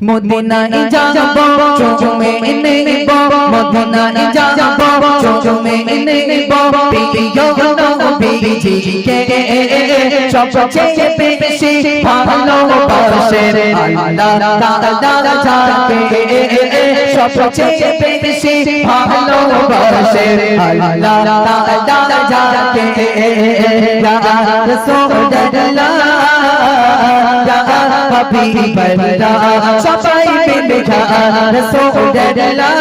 মদিনায় যাব চুমে নেব মদিনায় যাব চুমে নেব প্রিয় নবীজিকে সবচেয়ে বেশি ভালোবাসেন আল্লাহ তাআলা যাকে সবচেয়ে বেশি ভালোবাসেন আল্লাহ তাআলা যাকে ইয়া রাসূলুল্লাহ ইয়া হাবিবাল্লাহ সবাই মিলে ইয়া রাসূলুল্লাহ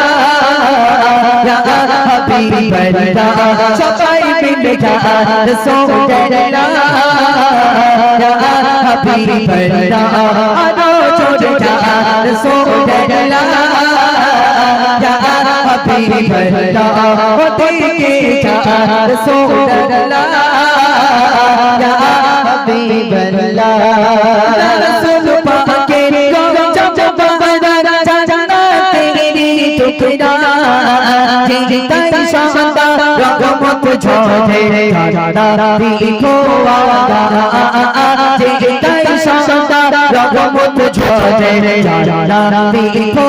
ইয়া হাবিবাল্লাহ সবাই মিলে ইয়া রাসূলুল্লাহ ইয়া হাবিবাল্লাহ আরও জোরে ইয়া রাসূলুল্লাহ ইয়া হাবিবাল্লাহ ওদিকে ইয়া রাসূলুল্লাহ ইয়া শান্তা রহমত ঝরে ধারা দিখো আওয়াদা জিতাই শান্তা রহমত ঝরে ধারা দিখো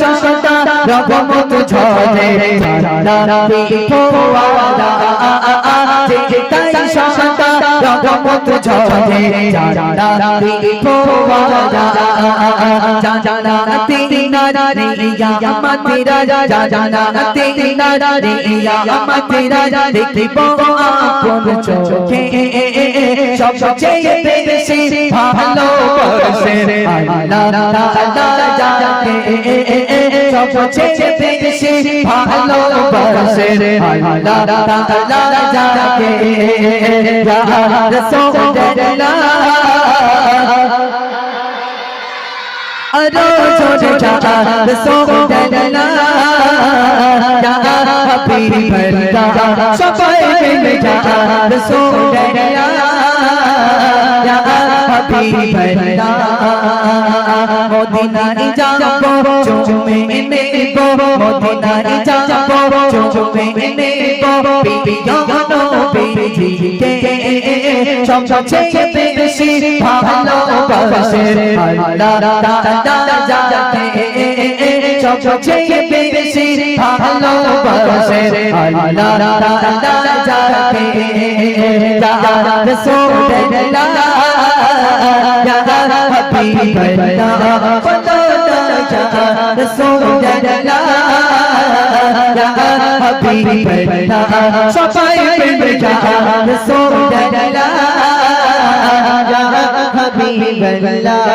শান্তা রহমত ঝরে ধারা দিখো আওয়াদা জিতাই শান্তা রহমত ঝরে ধারা দিখো আওয়াদা জানা তেরি নারে ইয়া মাতেরা। জানা তেরি নারে ইয়া মাতেরা। দেখিব আপন চোখে। সবচেয়ে বেশি ভালোবাসেন আল্লাহ তাআলা যাকে সবচেয়ে বেশি ভালোবাসেন আল্লাহ তাআলা যাকে ইয়া রাসূলুল্লাহ আরও জোরে যা রাসূলুল্লাহ ইয়া হাবিবাল্লাহ সবাই মিলে যা রাসূলুল্লাহ ইয়া হাবিবাল্লাহ মদিনায় যাব, চুমে নেব, মদিনায় যাব, চুমে নেব প্রিয় নবীজিকে সবচেয়ে বেশি ভালোবাসেন আল্লাহ তাআলা যাকে সবচেয়ে বেশি ভালোবাসেন আল্লাহ তাআলা যাকে ইয়া ইয়া ইয়া ইয়া ইয়া ইয়া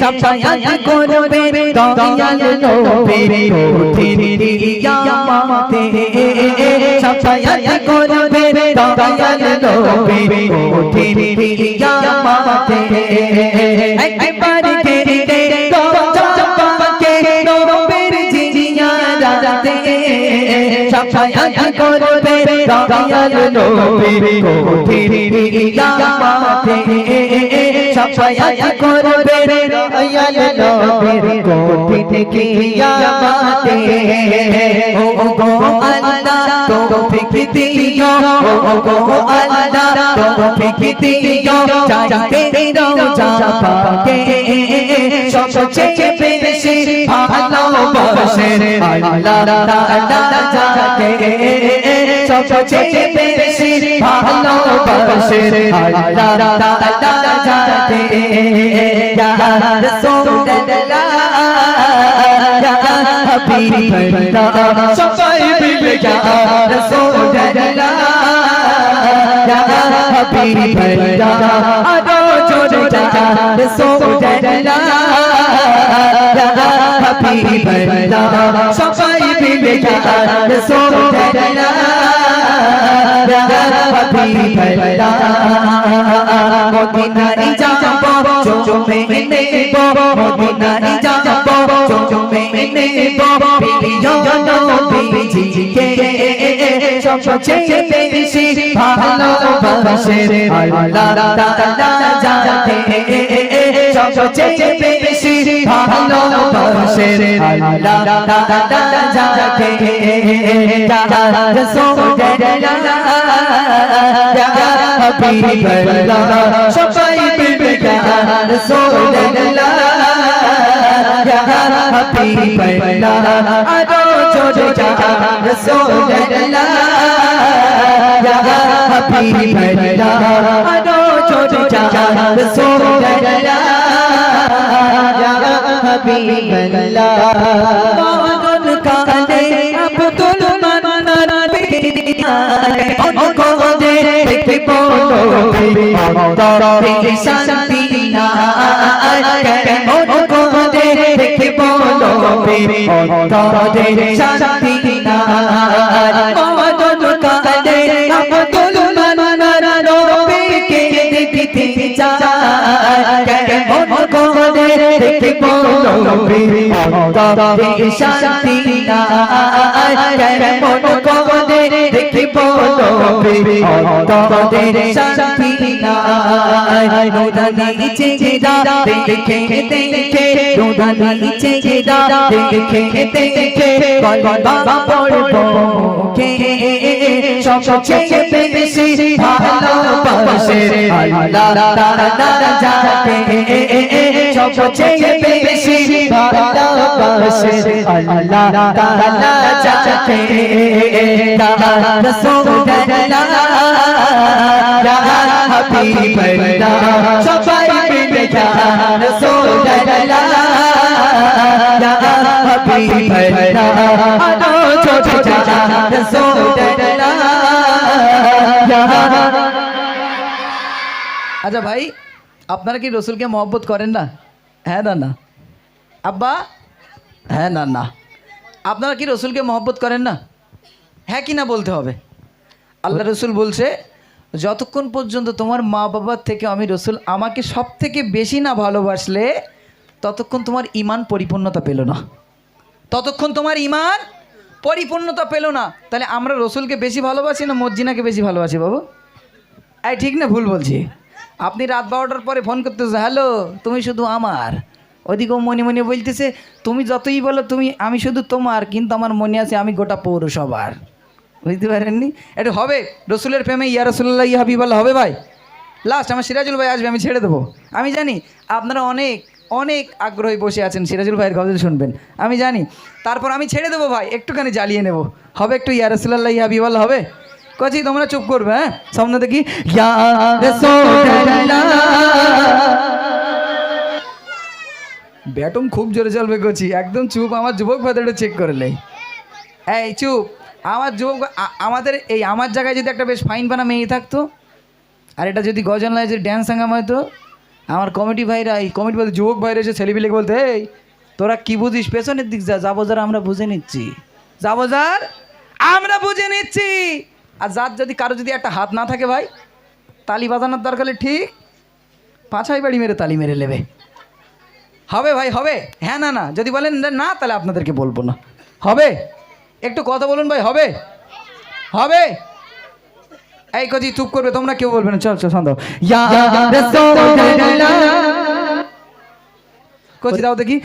সাফায়াত করবে দয়াল নবীর কঠিন কিয়ামতে সাফায়াত করবে দয়াল নবীর কঠিন কিয়ামতে একবার জিয়ারাতে সাফায়াত করবে দয়াল নবীর কঠিন কিয়ামতে সাফায়াত করবে দয়াল নবীর কঠিন কিয়ামতে ও গো আল্লাহ তৌফিক দিও ও গো আল্লাহ তৌফিক দিও চাইতে রোজা পাকে সবচেয়ে বেশি যাকে সবচেয়ে বেশি ভালোবাসেন আল্লাহ তাআলা যাকে ইয়া রাসূলুল্লাহ ইয়া হাবিবাল্লাহ সবাই মিলে ইয়া রাসূলুল্লাহ ইয়া হাবিবাল্লাহ আরও জোরে ইয়া রাসূলুল্লাহ ইয়া হাবিবাল্লাহ সবাই মিলে ইয়া রাসূলুল্লাহ ইয়া হাবিবাল্লাহ মদিনায় যাব চুমে নেব। মদিনায় যাব চুমে নেব। প্রিয় নবীজিকে সবচেয়ে বেশি ভালোবাসেন আল্লাহ তাআলা যাকে সবচেয়ে বেশি ভালোবাসে আল্লাহ তাআলা যাকে ইয়া রাসূলুল্লাহ ইয়া হাবিবাল্লাহ সবাই বলবে ইয়া রাসূলুল্লাহ ইয়া হাবিবাল্লাহ আরও জোরে ইয়া রাসূলুল্লাহ ইয়া হাবিবাল্লাহ আরও জোরে ইয়া রাসূলুল্লাহ ইয়া হাবিবাল্লাহ মগন কালে আব্দুল মান্নান বিনারে অনকো দে দেখে বলো অন্তরে শান্তি না দেখে বলো অন্তরে শান্তি না কেমন কদে দেখি বলো অন্তরে শান্তি না রোদানি চেহারা দেখে দেখে। রোদানি চেহারা দেখে দেখে। কলবা পড়ব কে সবচেয়ে বেশি ভালোবাসে। আল্লাহ তাআলা যাকে সবচেয়ে বেশি ভালোবাসে। আল্লাহ তাআলা যাকে রাসূলুল্লাহ ইয়া হাবিবাল্লাহ সবাই মিলে ইয়া রাসূলুল্লাহ ইয়া হাবিবাল্লাহ আলো ছোট ইয়া রাসূলুল্লাহ ইয়া আচ্ছা ভাই আপনারা কি রসুলকে মহব্বত করেন না হ্যাঁ না না আব্বা হ্যাঁ না না আপনারা কি রসুলকে মহব্বত করেন না হ্যাঁ কি না বলতে হবে আল্লাহ রসুল বলছে যতক্ষণ পর্যন্ত তোমার মা বাবার থেকে আমি রসুল আমাকে সব থেকে বেশি না ভালোবাসলে, ততক্ষণ তোমার ইমান পরিপূর্ণতা পেল না। ততক্ষণ তোমার ইমান পরিপূর্ণতা পেল না। তাহলে আমরা রসুলকে বেশি ভালোবাসি না মজ্জিনাকে বেশি ভালোবাসি বাবু? এই ঠিক না ভুল বলছি। আপনি রাত বারোটার পরে ফোন করতেছে, হ্যালো, তুমি শুধু আমার? ওদিকেও মনে মনে বলতেছে, তুমি যতই বলো তুমি, আমি শুধু তোমার, কিন্তু আমার মনে আছে আমি গোটা পৌরসভার। বুঝতে পারেননি? এটা হবে। রসুলের প্রেমে ইয়া রসুল্লাহ ইয়া হাবিবাল্লাহ হবে ভাই? লাস্ট আমার সিরাজুল ভাই আসবে, আমি ছেড়ে দেবো। আমি জানি আপনারা অনেক অনেক আগ্রহী বসে আছেন সিরাজুল ভাইয়ের গজল শুনবেন। আমি জানি। তারপর আমি ছেড়ে দেবো ভাই, একটুখানি জ্বালিয়ে নেব। হবে একটু ইয়া রসুল্লাহ ইয়া হাবিবাল্লাহ হবে? কচি, তোমরা চুপ করবে হ্যাঁ? সামনে দেখি ব্যাটম খুব জোরে চলবে কচি। একদম চুপ, আমার যুবক ভাইদের চেক করে নেই এই, চুপ। আমার যুবক আমাদের এই আমার জায়গায় যদি একটা বেশ ফাইন পানা মেয়ে থাকতো, আর এটা যদি গজন লাগে যদি ড্যান্স সাঙ্গাম হয়তো, আমার কমিটি ভাইরা, এই কমিটি বলতে যুবক ভাইরা এসে ছেলেপিলেকে বলতে, এই, তোরা কি বুঝিস? পেছনের দিক যা যাব যার আমরা বুঝে নিচ্ছি। যাব যার আমরা বুঝে নিচ্ছি। আর যার যদি কারও যদি একটা হাত না থাকে ভাই, তালি বাজানোর দরকার ঠিক পাঁচাই বাড়ি মেরে তালি মেরে নেবে। হবে ভাই, হবে। হ্যাঁ না না, যদি বলেন না, তাহলে আপনাদেরকে বলব না। হবে? একটু কথা বলুন ভাই হবে? হবে? এই কজি চুপ করবে তোমরা কেউ বলবে না চল চল শান্ত কজি দাও দেখি।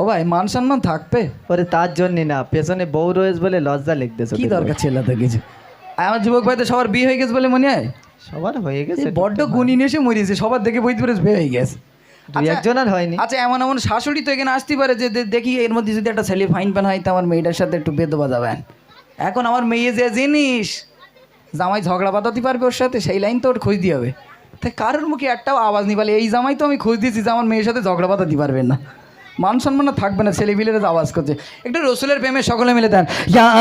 ও ভাই মান সম্মান থাকবে? ওরে তার জন্য না পেছনে বউ রয়েছে বলে লজ্জা লিখতেছে কি দরকার ছিল কিছু? আমার যুবক ভাই তো সবার বিয়ে হয়ে গেছে বলে মনে হয়? সবার হয়ে গেছে বড্ড গুণী নিয়ে এসে মরিয়েছে সবার দেখে বইতে পেরে বিয়ে হয়ে গেছে। দুই আচ্ছা, একজন আর হয়নি। আচ্ছা এমন এমন শাশুড়ি তো এখানে আসতে পারে যে দেখি এর মধ্যে যদি একটা ছেলে ফাইন প্যান হয় তো আমার মেয়েটার সাথে একটু বেদ বাজাবেন এখন আমার মেয়ে যে জিনিস জামাই ঝগড়া বাঁধাতে পারবে ওর সাথে সেই লাইন তো ওর খোঁজ দিয়ে হবে। তাই কারোর মুখে একটাও আওয়াজ নেই বলে এই জামাই তো আমি খোঁজ দিয়েছি যে আমার মেয়ের সাথে ঝগড়া বাঁধাতে পারবেন না। মান সম্মান থাকবে না ছেলে বিলের আওয়াজ করছে। একটু রসুলের প্রেমে সকলে মিলে দেন মিলে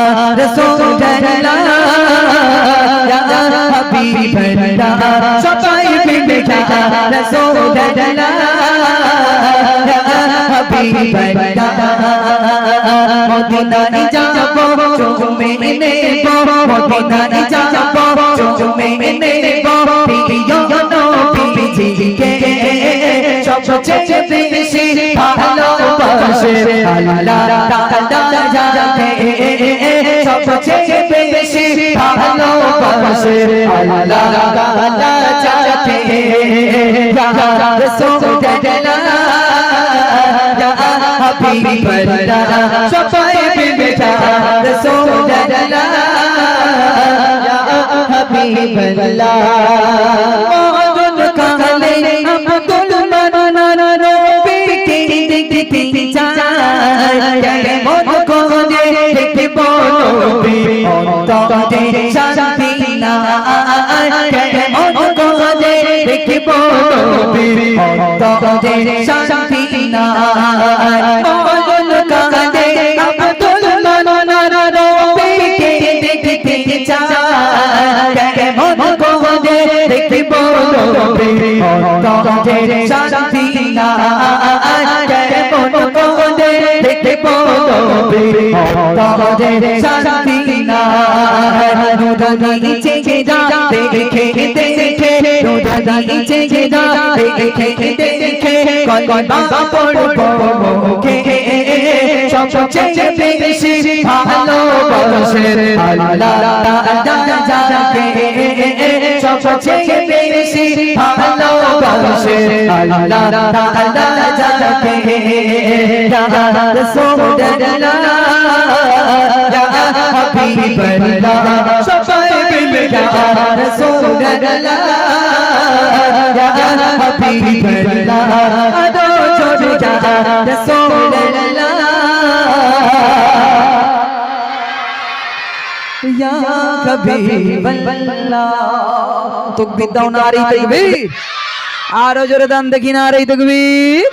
মদিনায় যাব সবচেয়ে বেশি ভালোবাসে আল্লাহ তাআলা যাকে সবচেয়ে বেশি ভালোবাসে আল্লাহ তাআলা যাকে ইয়া রাসূলুল্লাহ ইয়া হাবিবাল্লাহ সবাই মিলে ইয়া রাসূলুল্লাহ ইয়া হাবিবাল্লাহ মদন দেখতে চাই মন কোনে দেখে বলবি অন্তরে শান্তি না মন কোনে দেখে বলবি অন্তরে শান্তি না মান্নান নবীকে দেখতে চাই মন কোনে দেখে বলবি অন্তরে শান্তি না নুরানি চেয়ে যা দেখে দেখে। নুরানি চেয়ে যা দেখে। দেখে কয় বাবা পড়ব মুখে সবচেয়ে বেশি ভালোবাসে আল্লাহ তাআলা সবচেয়ে বেশি ভালোবাসে আল্লাহ তাআলা রাসূলুল্লাহ হাবিবাল্লাহ সবাই মিলে ইয়া রাসূলুল্লাহ ইয়া হাবিবাল্লাহ আদো জোরে ইয়া রাসূলুল্লাহ ইয়া হাবিবাল্লাহ তকবীর দাও না আর এই তকবীর আরও জোরে দান দেখি না আর এই তকবীর